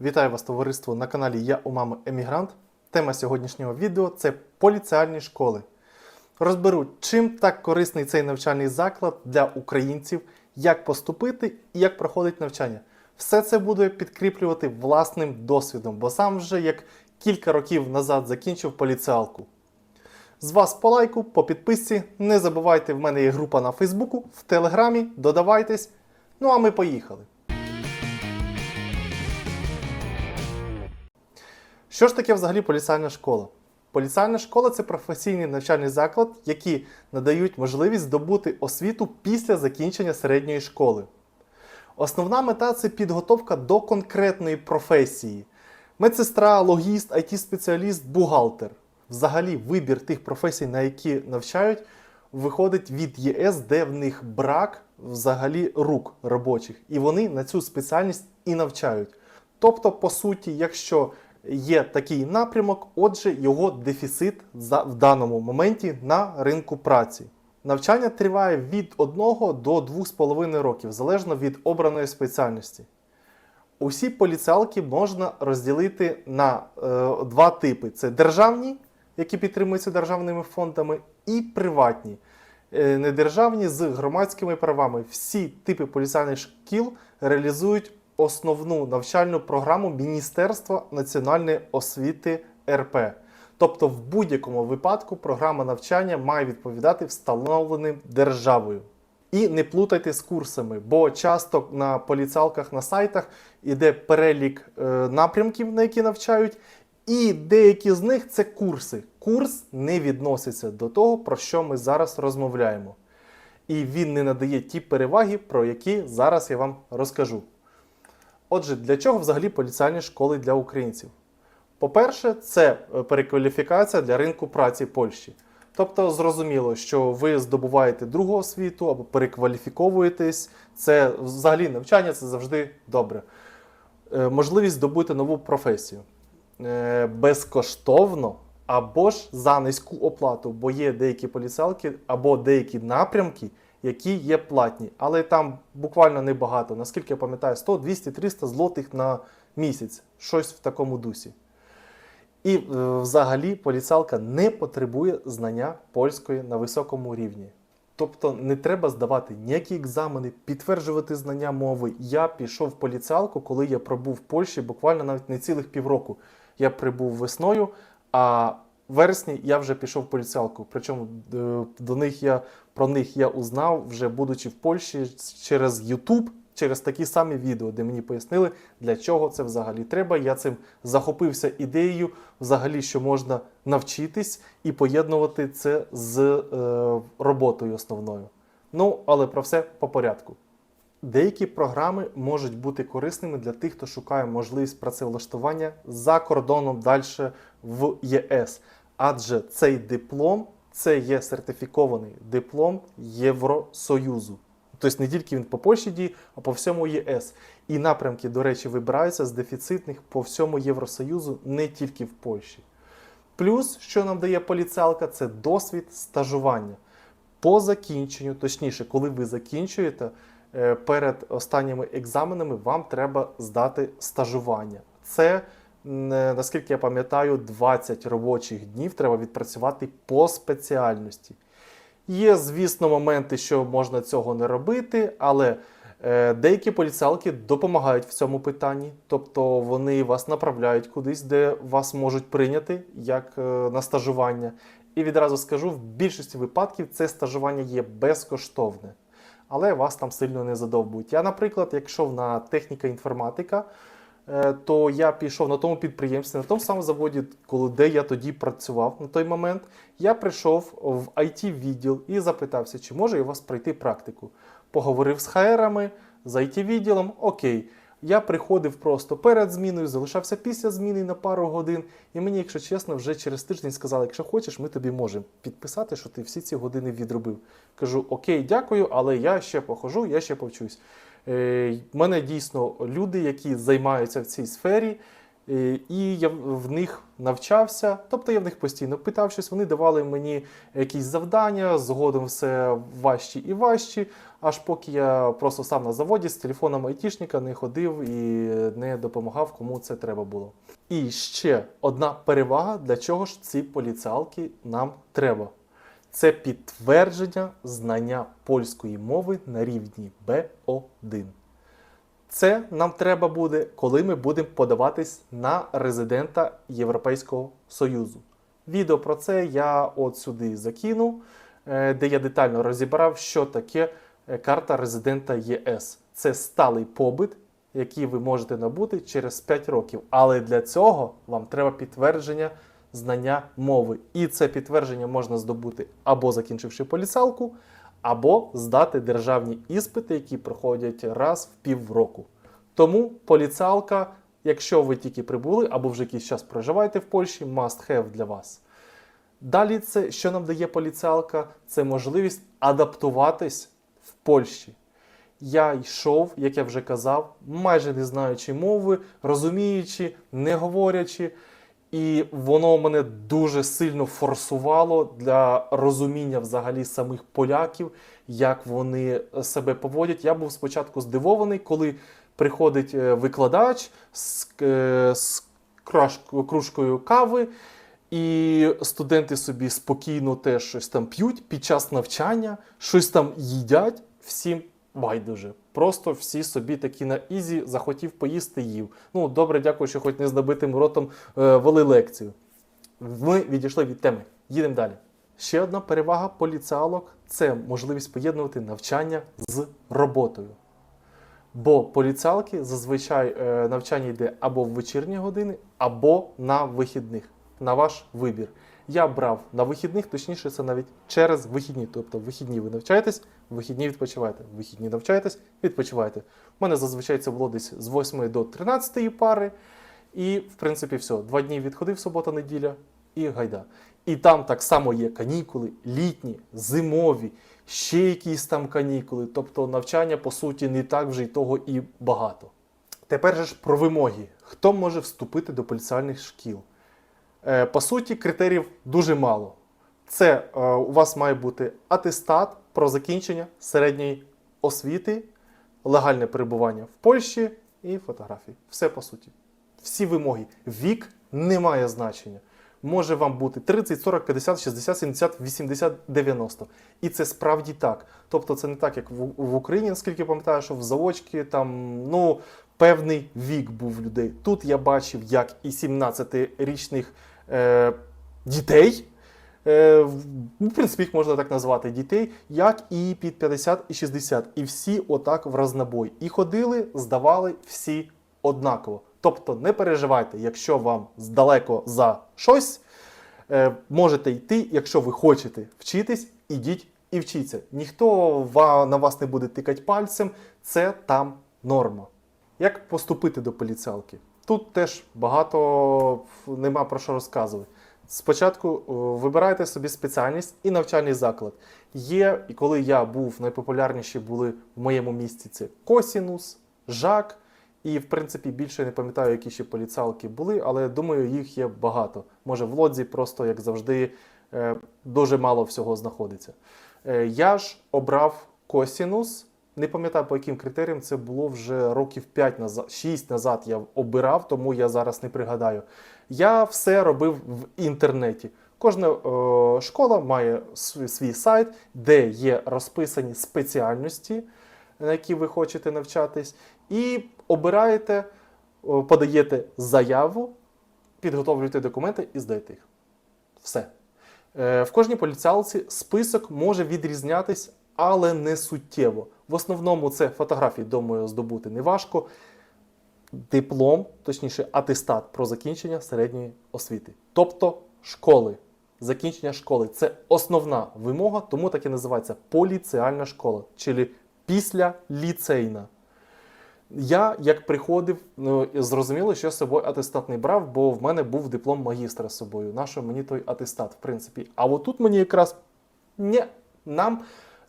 Вітаю вас, товариство, на каналі Я у мами Емігрант. Тема сьогоднішнього відео це поліціальні школи. Розберу, чим так корисний цей навчальний заклад для українців, як поступити і як проходить навчання. Все це буду підкріплювати власним досвідом, бо сам вже як кілька років назад закінчив поліціалку. З вас по лайку, по підписці. Не забувайте, в мене є група на Фейсбуку, в Телеграмі, додавайтесь. Ну а ми поїхали. Що ж таке взагалі поліцейна школа? Поліцейна школа це професійний навчальний заклад, які надають можливість здобути освіту після закінчення середньої школи. Основна мета це підготовка до конкретної професії: медсестра, логіст, IT-спеціаліст, бухгалтер. Взагалі, вибір тих професій, на які навчають, виходить від ЄС, де в них брак взагалі рук робочих, і вони на цю спеціальність і навчають. Тобто, по суті, якщо є такий напрямок, отже, його дефіцит в даному моменті на ринку праці. Навчання триває від 1 до 2,5 років, залежно від обраної спеціальності. Усі поліціалки можна розділити на е, два типи: це державні, які підтримуються державними фондами, і приватні, е, недержавні з громадськими правами. Всі типи поліцейних шкіл реалізують основну навчальну програму Міністерства національної освіти РП. Тобто, в будь-якому випадку програма навчання має відповідати встановленим державою. І не плутайте з курсами, бо часто на поліцалках на сайтах іде перелік е, напрямків, на які навчають, і деякі з них це курси. Курс не відноситься до того, про що ми зараз розмовляємо. І він не надає ті переваги, про які зараз я вам розкажу. Отже, для чого взагалі поліціальні школи для українців? По-перше, це е, перекваліфікація для ринку праці Польщі. Тобто, зрозуміло, що ви здобуваєте другу освіту або перекваліфіковуєтесь. Це взагалі навчання це завжди добре. Е, Можливість здобути нову професію Е, безкоштовно або ж за низьку оплату, бо є деякі поліцалки або деякі напрямки, які є платні, але там буквально небагато. Наскільки я пам'ятаю, 100, 200, 300 злотих на місяць, щось в такому дусі. І е, взагалі поліцалка не потребує знання польської на високому рівні. Тобто не треба здавати ніякі екзамени, підтверджувати знання мови. Я пішов в поліціалку, коли я пробув в Польщі буквально навіть не цілих півроку. Я прибув весною, а вересні я вже пішов в поліціалку. Причому е, до них я про них я узнав, вже будучи в Польщі через YouTube, через такі самі відео, де мені пояснили, для чого це взагалі треба. Я цим захопився ідеєю, взагалі, що можна навчитись і поєднувати це з е, роботою основною. Ну, але про все по порядку. Деякі програми можуть бути корисними для тих, хто шукає можливість працевлаштування за кордоном далі в ЄС. Адже цей диплом це є сертифікований диплом Євросоюзу. Тобто не тільки він по Польщі діє, а по всьому ЄС. І напрямки, до речі, вибираються з дефіцитних по всьому Євросоюзу, не тільки в Польщі. Плюс, що нам дає поліціалка, це досвід стажування. По закінченню, точніше, коли ви закінчуєте, е, перед останніми екзаменами вам треба здати стажування. Це, наскільки я пам'ятаю, 20 робочих днів треба відпрацювати по спеціальності. Є, звісно, моменти, що можна цього не робити, але е, деякі поліціалки допомагають в цьому питанні, тобто вони вас направляють кудись, де вас можуть прийняти як е, на стажування. І відразу скажу, в більшості випадків це стажування є безкоштовне, але вас там сильно не задовбують. Я, наприклад, як йшов на техніка інформатика, е, то я пішов на тому підприємстві, на тому самому заводі, коли де я тоді працював на той момент. Я прийшов в it відділ і запитався, чи можу я у вас пройти практику. Поговорив з хаерами, з it відділом окей. Я приходив просто перед зміною, залишався після зміни на пару годин. І мені, якщо чесно, вже через тиждень сказали, якщо хочеш, ми тобі можемо підписати, що ти всі ці години відробив. Кажу, окей, дякую, але я ще похожу, я ще повчусь. Е, в мене дійсно люди, які займаються в цій сфері, Е, І я в них навчався, тобто я в них постійно питав щось, вони давали мені якісь завдання, згодом все важчі і важчі, аж поки я просто сам на заводі з телефоном айтішника не ходив і не допомагав, кому це треба було. І ще одна перевага, для чого ж ці поліціалки нам треба. Це підтвердження знання польської мови на рівні B1. Це нам треба буде, коли ми будемо подаватись на резидента Європейського Союзу. Відео про це я от сюди закинув, е, де я детально розібрав, що таке е, карта резидента ЄС. Це сталий побит, який ви можете набути через 5 років. Але для цього вам треба підтвердження знання мови. І це підтвердження можна здобути або закінчивши поліцалку, або здати державні іспити, які проходять раз в півроку. Тому поліцалка, якщо ви тільки прибули або вже якийсь час проживаєте в Польщі, must have для вас. Далі, це, що нам дає поліцалка, це можливість адаптуватись в Польщі. Я йшов, як я вже казав, майже не знаючи мови, розуміючи, не говорячи, і воно мене дуже сильно форсувало для розуміння взагалі самих поляків, як вони себе поводять. Я був спочатку здивований, коли приходить е, викладач з, е, з кружкою кави, і студенти собі спокійно теж щось там п'ють під час навчання, щось там їдять, всім байдуже. Просто всі собі такі на ізі захотів поїсти їв. Ну, добре, дякую, що хоч не з набитим ротом е, вели лекцію. Ми відійшли від теми. Їдемо далі. Ще одна перевага поліціалок це можливість поєднувати навчання з роботою. Бо поліціалки зазвичай е, навчання йде або в вечірні години, або на вихідних. На ваш вибір. Я брав на вихідних, точніше, це навіть через вихідні. Тобто, в вихідні ви навчаєтесь, вихідні відпочиваєте. В вихідні навчаєтесь, відпочиваєте. У мене зазвичай це було десь з 8 до 13 пари. І, в принципі, все. Два дні відходив субота, неділя і гайда. І там так само є канікули, літні, зимові, ще якісь там канікули. Тобто навчання, по суті, не так вже й того і багато. Тепер же ж про вимоги. Хто може вступити до поліціальних шкіл? Е, По суті, критеріїв дуже мало. Це е, у вас має бути атестат про закінчення середньої освіти, легальне перебування в Польщі і фотографії. Все по суті. Всі вимоги. Вік не має значення. Може вам бути 30, 40, 50, 60, 70, 80, 90. І це справді так. Тобто це не так, як в, Україні, наскільки пам'ятаю, що в заочки там ну, певний вік був людей. Тут я бачив, як і 17-річних е, дітей. Е, в в принципі, їх можна так назвати дітей, як і під 50 і 60. І всі отак в разнобой. І ходили, здавали всі однаково. Тобто не переживайте, якщо вам здалеко за щось, е, можете йти, якщо ви хочете вчитись, ідіть і вчіться. Ніхто на вас не буде тикати пальцем, це там норма. Як поступити до поліціалки? Тут теж багато нема про що розказувати. Спочатку е, вибирайте собі спеціальність і навчальний заклад. Є, і коли я був, найпопулярніші були в моєму місті це Косінус, Жак. І, в принципі, більше не пам'ятаю, які ще поліцалки були, але думаю, їх є багато. Може, в лодзі просто, як завжди, е, дуже мало всього знаходиться. Е, Я ж обрав Косінус. Не пам'ятаю, по яким критеріям це було вже років 5 назад, 6 назад я обирав, тому я зараз не пригадаю. Я все робив в інтернеті. Кожна е, школа має свій, сайт, де є розписані спеціальності, на які ви хочете навчатись, і обираєте, о, подаєте заяву, підготовлюєте документи і здаєте їх. Все. Е, В кожній поліціалці список може відрізнятись, але не суттєво. В основному це фотографії, думаю, здобути не важко. Диплом, точніше, атестат про закінчення середньої освіти. Тобто школи. Закінчення школи це основна вимога, тому так і називається поліціальна школа, чи після ліцейна. Я, як приходив, ну, зрозуміло, що я з собою атестат не брав, бо в мене був диплом магістра з собою. Нащо мені той атестат, в принципі. А отут мені якраз ні, нам,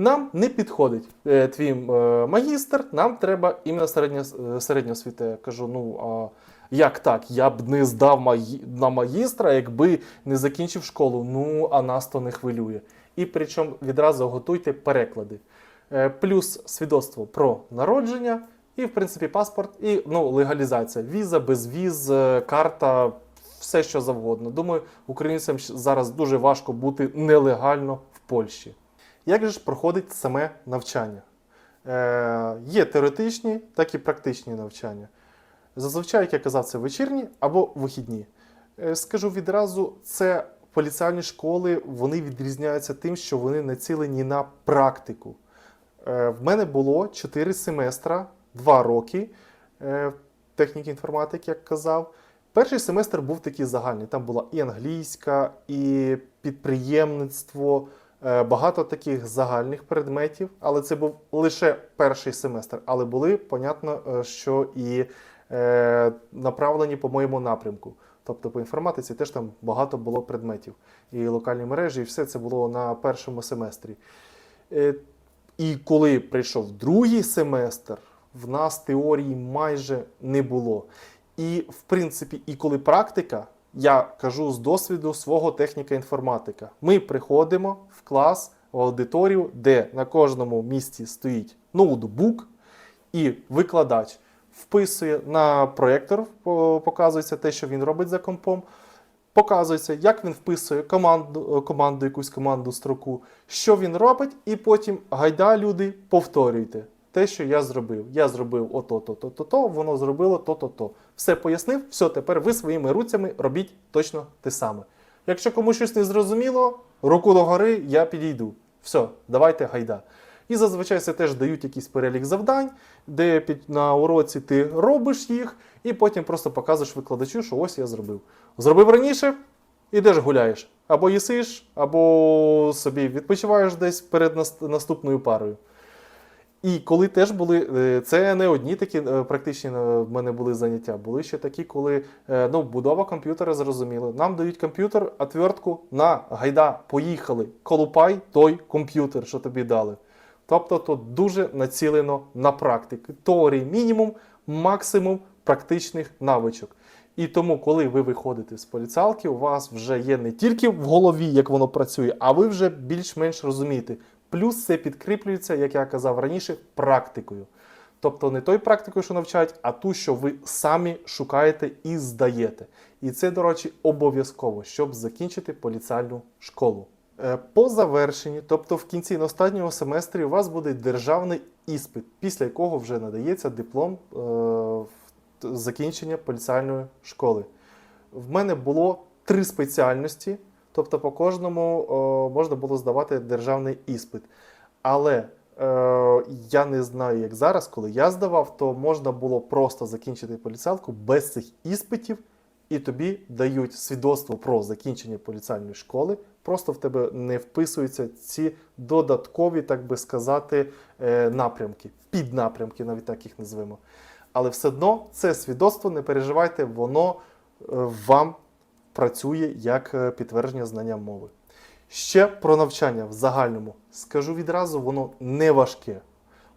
нам не підходить е, твій е, магістр, нам треба іменно середня, е, середня освіта. Я кажу, ну а Як так? Я б не здав маї... на магістра, якби не закінчив школу. Ну, а нас то не хвилює. І причому відразу готуйте переклади. Плюс свідоцтво про народження, і, в принципі, паспорт, і ну, легалізація. Віза, безвіз, карта, все що завгодно. Думаю, українцям зараз дуже важко бути нелегально в Польщі. Як же ж проходить саме навчання? Е, є теоретичні, так і практичні навчання. Зазвичай, як я казав, це вечірні або вихідні. Е, Скажу відразу, це поліціальні школи вони відрізняються тим, що вони націлені на практику. Е, В мене було 4 семестра, 2 роки е, техніки інформатики, як казав. Перший семестр був такий загальний. Там була і англійська, і підприємництво, багато таких загальних предметів, але це був лише перший семестр. Але були, понятно, е, що і е, направлені по моєму напрямку. Тобто по інформатиці теж там багато було предметів. І локальні мережі, і все це було на першому семестрі. Е, І коли прийшов другий семестр, в нас теорії майже не було. І, в принципі, і коли практика, я кажу з досвіду свого техніка-інформатика. Ми приходимо в клас, в аудиторію, де на кожному місці стоїть ноутбук, і викладач вписує на проєктор, показується те, що він робить за компом. Показується, як він вписує команду, команду, якусь команду строку, що він робить, і потім гайда, люди, повторюйте те, що я зробив. Я зробив ото, то, то, то, то, воно зробило то, то, то. Все пояснив, все, тепер ви своїми руцями робіть точно те саме. Якщо комусь щось не зрозуміло, руку догори, я підійду. Все, давайте гайда. І зазвичай це теж дають якийсь перелік завдань, де під, на уроці ти робиш їх, і потім просто показуєш викладачу, що ось я зробив. Зробив раніше, ідеш гуляєш. Або їсиш, або собі відпочиваєш десь перед нас- наступною парою. І коли теж були, е, це не одні такі е, практичні е, в мене були заняття. Були ще такі, коли ну, будова комп'ютера зрозуміло. Нам дають комп'ютер, отвертку на гайда, поїхали. Колупай той комп'ютер, що тобі дали. Тобто тут дуже націлено на практику. Теорії мінімум, максимум практичних навичок. І тому, коли ви виходите з поліціалки, у вас вже є не тільки в голові, як воно працює, а ви вже більш-менш розумієте. Плюс це підкріплюється, як я казав раніше, практикою. Тобто не той практикою, що навчають, а ту, що ви самі шукаєте і здаєте. І це, до речі, обов'язково, щоб закінчити поліціальну школу. Е, По завершенні, тобто в кінці останнього семестрі, у вас буде державний іспит, після якого вже надається диплом е, закінчення поліціальної школи. В мене було три спеціальності, тобто по кожному е, можна було здавати державний іспит. Але е, я не знаю, як зараз, коли я здавав, то можна було просто закінчити поліціалку без цих іспитів, і тобі дають свідоцтво про закінчення поліціальної школи. Просто в тебе не вписуються ці додаткові, так би сказати, е, напрямки, піднапрямки, навіть так їх назвемо. Але все одно це свідоцтво, не переживайте, воно е, вам працює як е, підтвердження знання мови. Ще про навчання в загальному скажу відразу, воно не важке.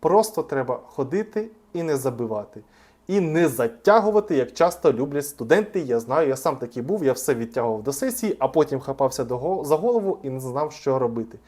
Просто треба ходити і не забивати. І не затягувати, як часто люблять студенти. Я знаю, я сам такий був, я все відтягував до сесії, а потім хапався за голову і не знав, що робити.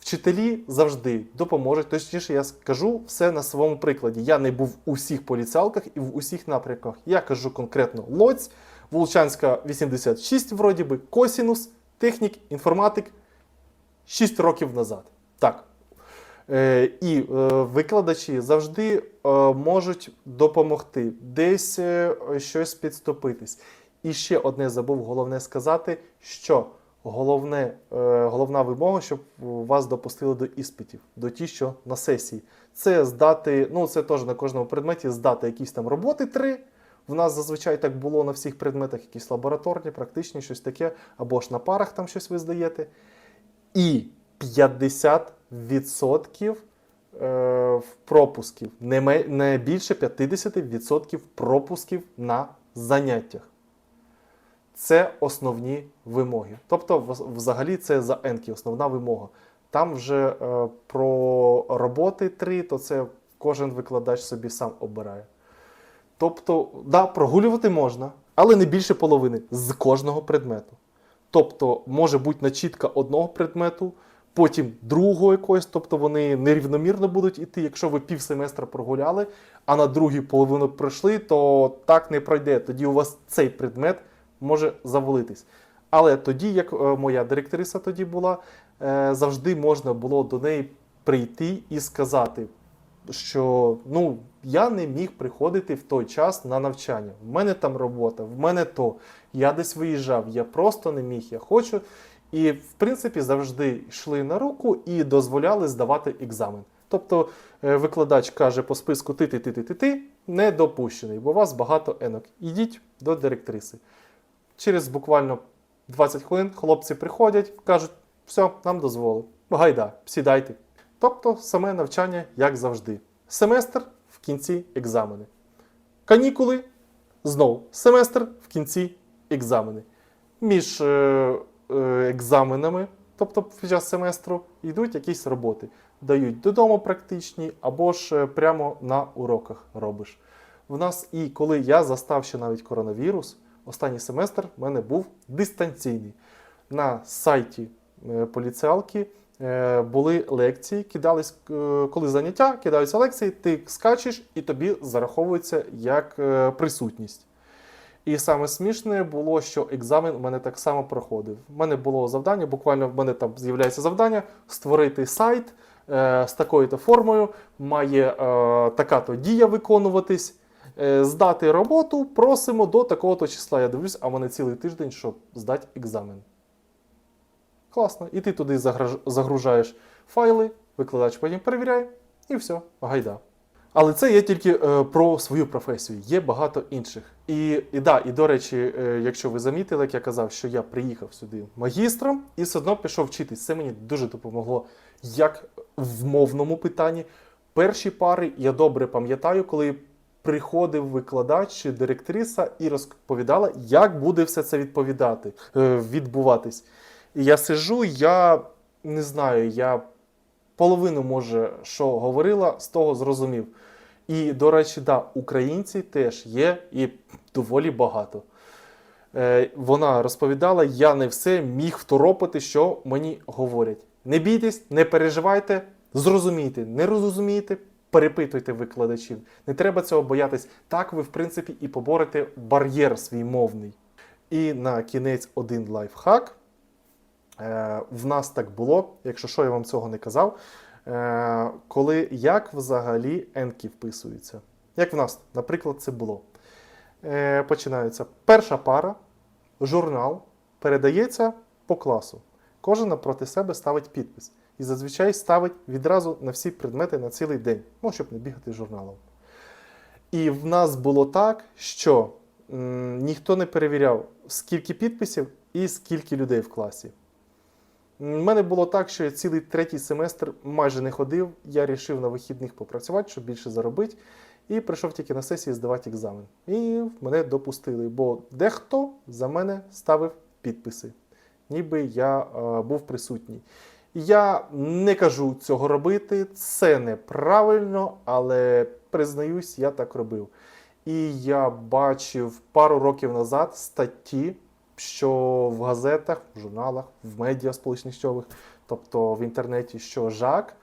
Вчителі завжди допоможуть. Точніше, я скажу все на своєму прикладі. Я не був у всіх поліціалках і в усіх напрямках. Я кажу конкретно Лоць, Волчанська 86, вроді би, Косінус, технік, інформатик 6 років назад. Так. Е, і е, викладачі завжди е, можуть допомогти, десь е, щось підступитись. І ще одне забув головне сказати, що головне, е, головна вимога, щоб вас допустили до іспитів, до ті, що на сесії. Це здати, ну це теж на кожному предметі здати якісь там роботи три. В нас зазвичай так було на всіх предметах, якісь лабораторні, практичні, щось таке, або ж на парах там щось ви здаєте. І 50% е, пропусків, не, більше 50% пропусків на заняттях. Це основні вимоги. Тобто, взагалі, це за енки основна вимога. Там вже е, про роботи три, то це кожен викладач собі сам обирає. Тобто, да, прогулювати можна, але не більше половини з кожного предмету. Тобто, може бути начітка одного предмету, потім другого якогось, тобто вони нерівномірно будуть іти. Якщо ви півсеместра прогуляли, а на другій половину пройшли, то так не пройде. Тоді у вас цей предмет може завалитись. Але тоді, як е, моя директриса тоді була, е, завжди можна було до неї прийти і сказати, що ну, я не міг приходити в той час на навчання. В мене там робота, в мене то. Я десь виїжджав, я просто не міг, я хочу. І, в принципі, завжди йшли на руку і дозволяли здавати екзамен. Тобто е, викладач каже по списку ти ти ти ти ти ти не допущений, бо у вас багато енок. Ідіть до директриси. Через буквально 20 хвилин хлопці приходять, кажуть, все, нам дозволили. Гайда, сідайте. Тобто саме навчання, як завжди. Семестр в кінці екзамени. Канікули знову семестр в кінці екзамени. Між е, е, екзаменами, тобто під час семестру, йдуть якісь роботи. Дають додому практичні або ж е, прямо на уроках робиш. В нас і коли я застав ще навіть коронавірус, останній семестр в мене був дистанційний. На сайті е, поліціалки були лекції, кидались, е, коли заняття, кидаються лекції, ти скачеш і тобі зараховується як е, присутність. І саме смішне було, що екзамен у мене так само проходив. У мене було завдання, буквально в мене там з'являється завдання створити сайт е, з такою-то формою, має е, така-то дія виконуватись. Е, здати роботу просимо до такого-то числа. Я дивлюсь, а в мене цілий тиждень, щоб здати екзамен. Класно. І ти туди загружаєш файли, викладач потім перевіряє, і все, гайда. Але це є тільки е, про свою професію, є багато інших. І, і, да, і до речі, е, якщо ви замітили, як я казав, що я приїхав сюди магістром і все одно пішов вчитись. Це мені дуже допомогло як в мовному питанні. Перші пари я добре пам'ятаю, коли приходив викладач чи директриса і розповідала, як буде все це відповідати, е, відбуватись. І я сижу, я не знаю, я половину, може, що говорила, з того зрозумів. І, до речі, да, українці теж є і доволі багато. Е, вона розповідала, я не все міг второпити, що мені говорять. Не бійтесь, не переживайте, зрозумійте, не розумієте, перепитуйте викладачів. Не треба цього боятись. Так ви, в принципі, і поборете бар'єр свій мовний. І на кінець один лайфхак. Е, в нас так було, якщо що я вам цього не казав. Е, коли як взагалі енки вписуються. Як в нас, наприклад, це було. Е, починається перша пара, журнал передається по класу. Кожен напроти себе ставить підпис. І зазвичай ставить відразу на всі предмети на цілий день, ну, щоб не бігати з журналом. І в нас було так, що м, ніхто не перевіряв, скільки підписів і скільки людей в класі. У мене було так, що я цілий третій семестр майже не ходив. Я вирішив на вихідних попрацювати, щоб більше заробити. І прийшов тільки на сесії здавати екзамен. І мене допустили, бо дехто за мене ставив підписи, ніби я е, був присутній. Я не кажу цього робити, це неправильно, але признаюсь, я так робив. І я бачив пару років назад статті, що в газетах, в журналах, в медіа сполучничових, тобто в інтернеті, що ЖАК,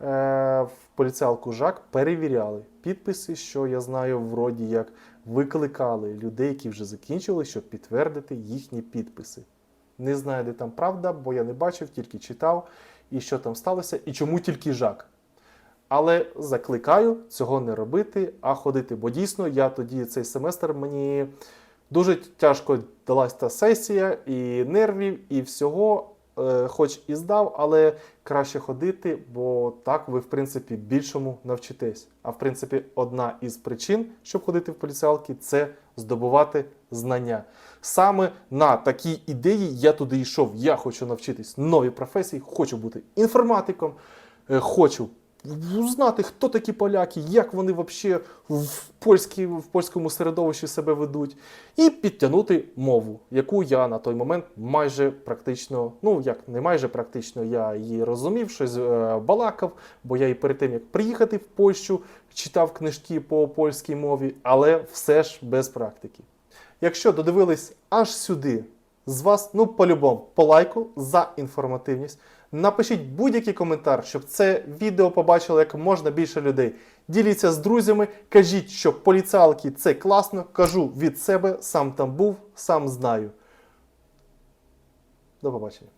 е, в поліціалку ЖАК перевіряли підписи, що я знаю, вроді як викликали людей, які вже закінчили, щоб підтвердити їхні підписи. Не знаю, де там правда, бо я не бачив, тільки читав, і що там сталося, і чому тільки ЖАК. Але закликаю цього не робити, а ходити. Бо дійсно я тоді цей семестр мені дуже тяжко далась та сесія, і нервів, і всього, е, хоч і здав, але краще ходити, бо так ви, в принципі, більшому навчитесь. А в принципі, одна із причин, щоб ходити в поліціалки, це здобувати знання. Саме на такій ідеї я туди йшов. Я хочу навчитись новій професії, хочу бути інформатиком, е, хочу узнати, хто такі поляки, як вони взагалі в, польській, в польському середовищі себе ведуть, і підтягнути мову, яку я на той момент майже практично, ну як не майже практично, я її розумів, щось е, балакав, бо я і перед тим як приїхати в Польщу, читав книжки по польській мові, але все ж без практики. Якщо додивились аж сюди, з вас, ну по-любому, по лайку за інформативність. Напишіть будь-який коментар, щоб це відео побачило як можна більше людей. Діліться з друзями, кажіть, що поліціалки це класно. Кажу від себе, сам там був, сам знаю. До побачення.